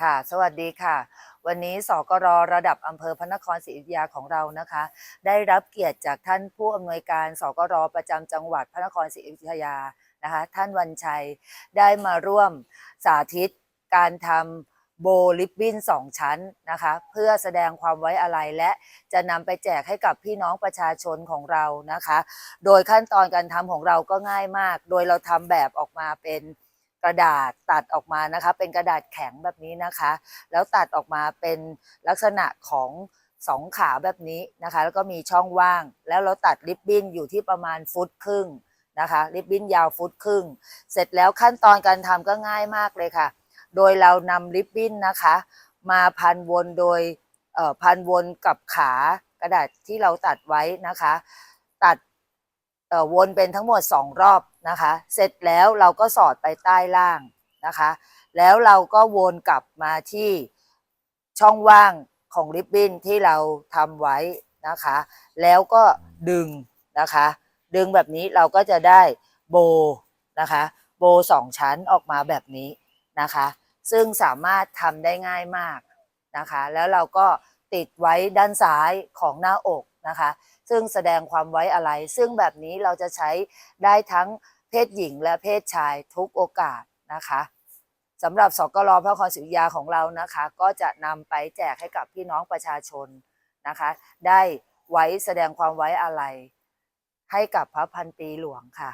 ค่ะ สวัสดีค่ะ วันนี้สกรระดับอำเภอพระนครศรีอยุธยาของเรานะคะ ได้รับเกียรติจากท่านผู้อำนวยการสกรประจำจังหวัดพระนครศรีอยุธยานะคะ ท่านวันชัยได้มาร่วมสาธิตการทำโบลิปบินสองชั้นนะคะ เพื่อแสดงความไว้อาลัยและจะนำไปแจกให้กับพี่น้องประชาชนของเรานะคะ โดยขั้นตอนการทำของเราก็ง่ายมาก โดยเราทำแบบออกมาเป็น กระดาษตัดออกมานะคะ เป็นกระดาษแข็งแบบนี้นะคะ แล้วตัดออกมาเป็นลักษณะของสองขาแบบนี้นะคะ แล้วก็มีช่องว่าง แล้วเราตัดริบบิ้นอยู่ที่ประมาณฟุตครึ่งนะคะริบบิ้นยาวฟุตครึ่ง เสร็จแล้วขั้นตอนการทำก็ง่ายมากเลยค่ะ โดยเรานำริบบิ้นนะคะ มาพันวนโดยพันวนกับขากระดาษที่เราตัดไว้นะคะ ตัดวนเป็นทั้งหมด 2 รอบ นะคะ เสร็จแล้วเราก็สอดไปใต้ล่างนะคะ แล้วเราก็วนกลับมาที่ช่องว่างของริบบิ้นที่เราทำไว้นะคะ แล้วก็ดึงนะคะ ดึงแบบนี้เราก็จะได้โบนะคะ โบสองชั้นออกมาแบบนี้นะคะ ซึ่งสามารถทำได้ง่ายมากนะคะ แล้วเราก็ติดไว้ด้านซ้ายของหน้าอกนะคะ ซึ่งแสดงความไว้อะไร ซึ่งแบบนี้เราจะใช้ได้ทั้ง ศหญิงและเพศชายทุกโอกาสนะคะสำหรับสกลพระนครศรีอยุธยาของเรานะคะ ก็จะนำไปแจกให้กับพี่น้องประชาชนนะคะ ได้ไว้แสดงความไว้อาลัยให้กับพระพันปีหลวงค่ะ